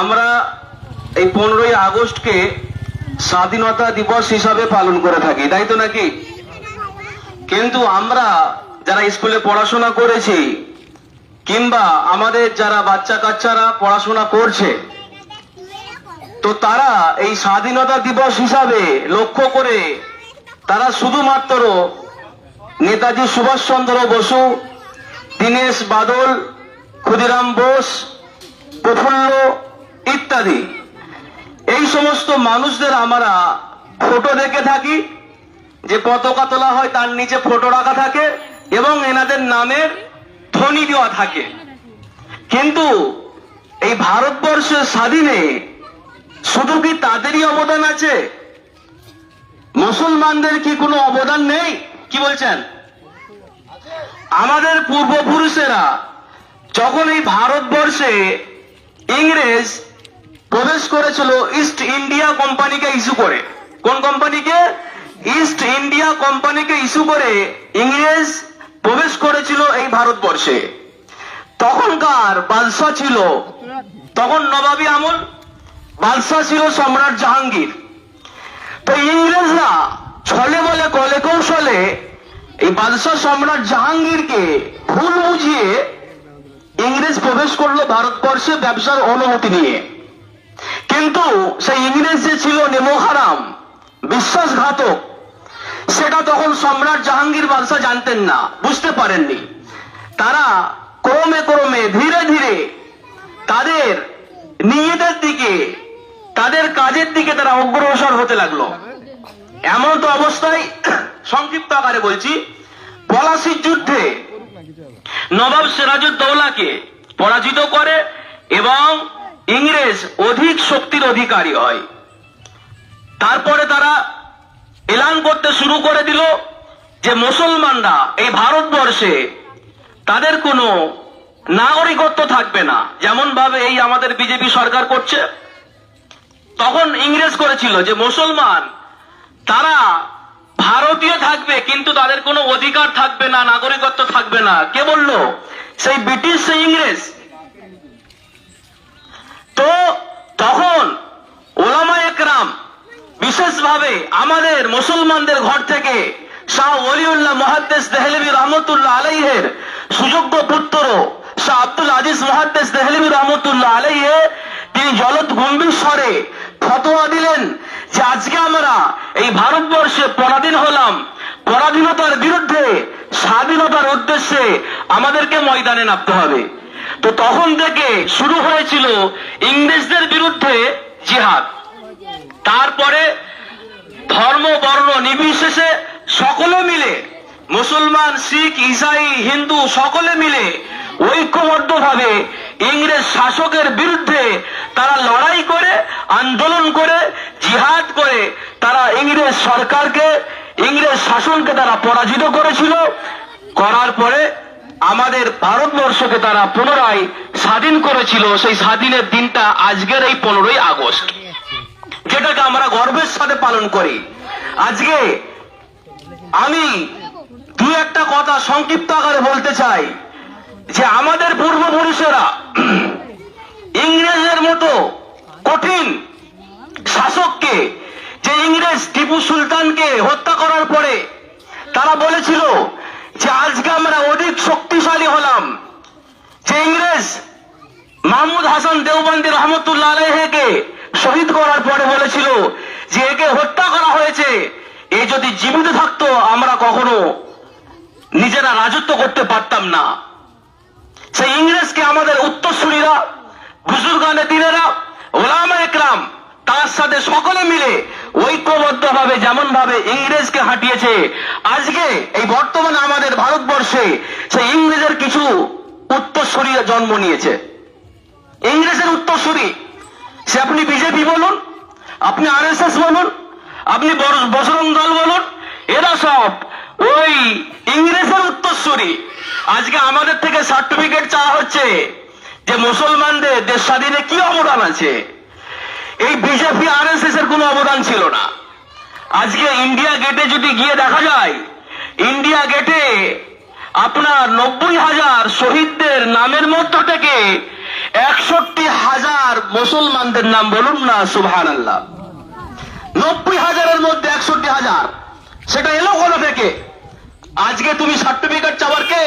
আমরা এই পনেরোই আগস্টকে স্বাধীনতা দিবস হিসাবে পালন করে থাকি, তাই তো নাকি? কিন্তু আমরা যারা স্কুলে পড়াশোনা করেছি, কিংবা আমাদের যারা বাচ্চা কাচ্চারা পড়াশোনা করছে, তো তারা এই স্বাধীনতা দিবস হিসাবে লক্ষ্য করে তারা শুধুমাত্র নেতাজি সুভাষচন্দ্র বসু, দীনেশ বাদল, ক্ষুদিরাম বোস, প্রফুল্ল ইত্যাদি। এই সমস্ত মানুষদের আমরা ফটো দেখে থাকি, যে পতাকা তোলা হয় তার নিচে ফটো রাখা থাকে এবং এনাদের নামের ধ্বনি দেওয়া থাকে। কিন্তু এই ভারতবর্ষের স্বাধীনে শুধু কি তাদেরই অবদান আছে? মুসলমানদের কি কোনো অবদান নেই? কি বলছেন? আমাদের পূর্বপুরুষেরা যখন এই ভারতবর্ষে ইংরেজ প্রবেশ করেছিল ইস্ট ইন্ডিয়া কোম্পানিকে ইস্যু করে। কোন কোম্পানিকে ইস্ট ইন্ডিয়া কোম্পানিকে ইস্যু করে ইংরেজ প্রবেশ করেছিল এই ভারতবর্ষে। তখনকার বাদশাহ ছিল, তখন নবাবী আমল, বাদশাহ ছিল সম্রাট জাহাঙ্গীর। তো ইংরেজরা ছলে বলে, কলে কৌশলে এই বাদশাহ সম্রাট জাহাঙ্গীরকে ভুল বুঝিয়ে ইংরেজ প্রবেশ করল ভারতবর্ষে ব্যবসার অনুমতি নিয়ে। কিন্তু সেই ইংরেজ যে ছিল নেমোহারাম বিশ্বাসঘাতক। সেটা তখন সম্রাট জাহাঙ্গীর বাদশাহ জানতেন না, বুঝতে পারেননি। তারা ক্রমে ক্রমে, ধীরে ধীরে তাদের নিজেদের দিকে, তাদের কাজের দিকে তারা অগ্রসর হতে লাগল। এমন তো অবস্থায় সংক্ষিপ্ত আকারে বলছি, পলাশির যুদ্ধে নবাব সিরাজউদ্দৌলাকে পরাজিত করে এবং ইংরেজ অধিক শক্তির অধিকারী হয়। তারপরে তারা এলান করতে শুরু করে দিল যে মুসলমানরা এই ভারতবর্ষে তাদের কোনো নাগরিকত্ব থাকবে না যেমন ভাবে এই আমাদের বিজেপি সরকার করছে। তখন ইংরেজ করেছিল যে মুসলমান, তারা ভারতীয় থাকবে, কিন্তু তাদের কোনো অধিকার থাকবে না, নাগরিকত্ব থাকবে না। কে বলল? সেই ব্রিটিশ, সেই ইংরেজ। তো তখন ওলামা একরাম বিশেষভাবে আমাদের মুসলমানদের ঘর থেকে শাহ ওলিউল্লাহ মহাদ্দেশ দেহলবী রহমতুল্লাহ আলাইহের সুযোগ্য পুত্র শাহ আব্দুল আজিজ মহাদ্দেশ দেহলবী রহমতুল্লাহ আলাইহে তিনি জলত গম্ভীর স্বরে ফতোয়া দিলেন যে আজকে আমরা এই ভারতবর্ষে পরাধীন হলাম। পরাধীনতার বিরুদ্ধে, স্বাধীনতার উদ্দেশ্যে আমাদেরকে ময়দানে নামতে হবে। তো তখন থেকে শুরু হয়েছিল ইংরেজদের বিরুদ্ধে জিহাদ। তারপরে ধর্ম, বর্ণ, নির্বিশেষে সকলে মিলে, মুসলমান, শিখ, ইসাই, হিন্দু, সকলে মিলে ঐক্যবদ্ধভাবে ইংরেজ শাসকের বিরুদ্ধে তারা লড়াই করে, আন্দোলন করে, জিহাদ করে তারা ইংরেজ সরকারকে, ইংরেজ শাসনকে তারা পরাজিত করেছিল। করার পরে আমাদের ভারতবর্ষকে তারা পুনরায় স্বাধীন করেছিল, সেই স্বাধীনের দিনটা আজকের এই পনেরোই আগস্ট। যেটাকে আমরা গর্বের সাথে পালন করি। আজকে আমি দু একটা কথা সংক্ষিপ্ত আকারে বলতে চাই, যে আমাদের পূর্বপুরুষেরা ইংরেজের মতো কঠিন শাসককে, যে ইংরেজ টিপু সুলতানকে হত্যা করার পরে তারা বলেছিল যে আজকে আমরা অধিক শক্তিশালী হলাম। যে ইংরেজ মাহমুদ হাসান দেওবন্দি রহমতুল্লাহ আলাইহকে শহীদ করার পরে বলেছিল যে একে হত্যা করা হয়েছে, এ যদি জীবিত থাকতো, আমরা কখনো নিজেরা রাজত্ব করতে পারতাম না। সেই ইংরেজকে আমাদের উত্তরসূরীরা, বুজুর্গানে দিনেরা, ওলামা একরাম, তার সাথে সকলে মিলে ঐক্যবদ্ধ ভাবে যেমন ভাবে ইংরেজকে হাঁটিয়েছে, আজকে এই বর্তমানে আমাদের ভারতবর্ষে সে ইংরেজের কিছু উত্তরসূরি জন্ম নিয়েছে। ইংরেজের উত্তরসূরি, সে আপনি বিজেপি বলুন, আপনি আর এস এস বলুন, আপনি বজরং দল বলুন, এরা সব ওই ইংরেজের উত্তরসূরি। আজকে আমাদের থেকে সার্টিফিকেট চাওয়া হচ্ছে যে মুসলমানদের দেশ স্বাধীনে কি অবদান আছে? এই বিজেপি আর এস এর কোনো অবদান ছিল না। আজকে ইন্ডিয়া গেটে যদি গিয়ে দেখা যায় ইন্ডিয়া গেটে আপনার নব্বই হাজার শহীদদের নামের মধ্য থেকে একষট্টি হাজার মুসলমানদের নাম বলুন না সুবহান আল্লাহ নব্বই হাজারের মধ্যে একষট্টি হাজার। সেটা এলো কোথা থেকে? আজকে তুমি সার্টিফিকেট চাওয়ার কে?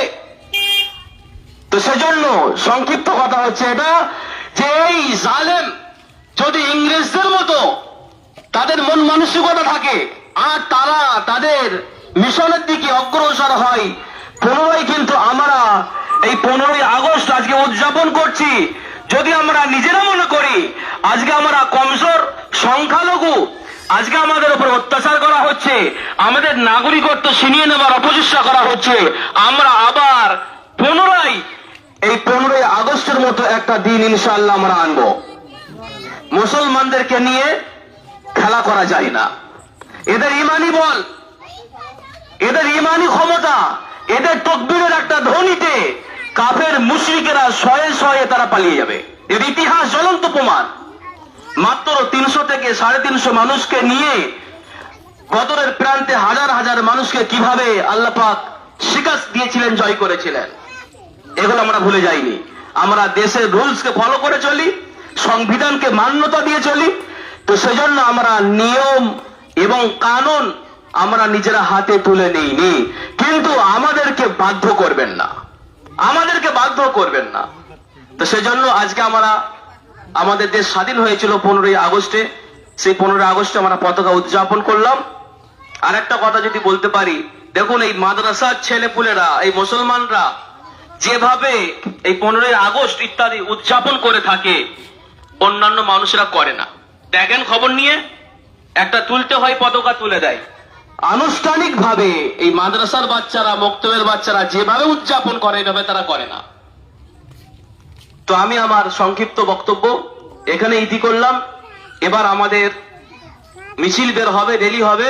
তো সেজন্য সংক্ষিপ্ত কথা হচ্ছে এটা যে এই জালেম যদি ইংরেজদের মতো তাদের মন মানসিকতা থাকে, আর তারা তাদের মিশনের দিকে অগ্রসর হয়, পুনরায় কিন্তু আমরা এই পনেরোই আগস্ট আজকে উদযাপন করছি। যদি আমরা নিজেরা মনে করি, আজকে আমরা কমজোর, সংখ্যালঘু, আজকে আমাদের উপর অত্যাচার করা হচ্ছে, আমাদের নাগরিকত্ব ছিনিয়ে নেবার অপচেষ্টা করা হচ্ছে, আমরা আবার পুনরায় এই পনেরোই আগস্টের মতো একটা দিন ইনশাল্লাহ আমরা আনব। মুসলমানদেরকে নিয়ে খেলা করা যায় না। এদের ইমানি বল, এদের ইমানি ক্ষমতা, এদের তকবিরের একটা ধ্বনিতে কাফের মুশরিকেরা শয়ে শয়ে তারা পালিয়ে যাবে। এর ইতিহাস জ্বলন্ত প্রমাণ। মাত্র তিনশো থেকে সাড়ে তিনশো মানুষকে নিয়ে বদরের প্রান্তে হাজার হাজার মানুষকে কীভাবে আল্লাহ পাক শিকাস দিয়েছিলেন, জয় করেছিলেন, এগুলো আমরা ভুলে যাইনি। আমরা দেশের রুলসকে ফলো করে চলি। সংবিধানকে মান্যতা দিয়ে চলি, তো সেজন্য আমরা নিয়ম এবং কানুন আমরা নিজেরা হাতে তুলে নিইনি। কিন্তু আমাদেরকে বাধ্য করবেন না। আমাদেরকে বাধ্য করবেন না। তো সেজন্য আজকে আমরা, আমাদের দেশ স্বাধীন হয়েছিল পনেরোই আগস্টে। সেই পনেরোই আগস্টে আমরা পতাকা উদযাপন করলাম। আর একটা কথা যদি বলতে পারি, দেখুন এই মাদ্রাসার ছেলেপুলেরা, এই মুসলমানরা যেভাবে এই পনেরোই আগস্ট ইত্যাদি উদযাপন করে থাকে অন্যান্য মানুষেরা করে না। দেখেন খবর নিয়ে, একটা তুলতে হয়, পতাকা তুলে দেয়। আনুষ্ঠানিক ভাবে এই মাদ্রাসার বাচ্চারা, মক্তবের বাচ্চারা যেভাবে উদযাপন করে, এভাবে তারা করে না। তো আমি আমার সংক্ষিপ্ত বক্তব্য এখানে ইতি করলাম। এবার আমাদের মিছিল বের হবে, রেলি হবে।